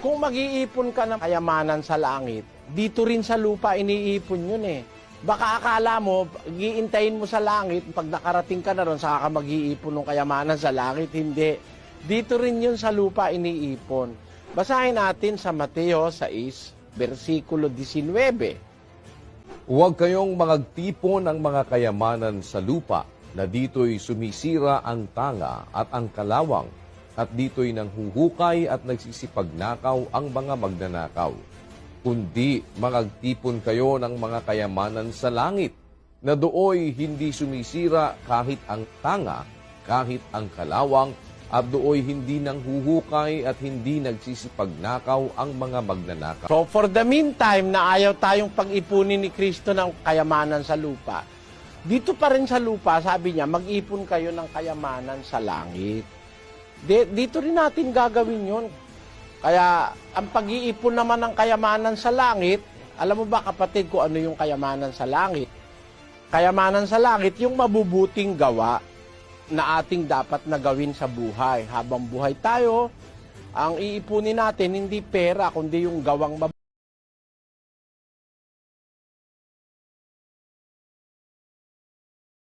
Kung mag-iipon ka ng kayamanan sa langit, dito rin sa lupa iniipon yun eh. Baka akala mo, giintayin mo sa langit, pag nakarating ka na ron, saka ka mag-iipon ng kayamanan sa langit. Hindi. Dito rin yun sa lupa iniipon. Basahin natin sa Mateo 6, versikulo 19. Huwag kayong magagtipon ng mga kayamanan sa lupa na dito'y sumisira ang tanga at ang kalawang at dito'y nanghuhukay at nagsisipagnakaw ang mga magnanakaw. Kundi magagtipon kayo ng mga kayamanan sa langit na dooy hindi sumisira kahit ang tanga, kahit ang kalawang at dooy hindi nanghuhukay at hindi nagsisipagnakaw ang mga magnanakaw. So for the meantime na ayaw tayong pag-ipunin ni Kristo ng kayamanan sa lupa, dito pa rin sa lupa, sabi niya, mag-ipon kayo ng kayamanan sa langit. Di- dito rin natin gagawin yon. Kaya ang pag-iipon naman ng kayamanan sa langit, alam mo ba kapatid kung ano yung kayamanan sa langit? Kayamanan sa langit, yung mabubuting gawa na ating dapat na gawin sa buhay. Habang buhay tayo, ang iipunin natin hindi pera kundi yung gawang mabuti.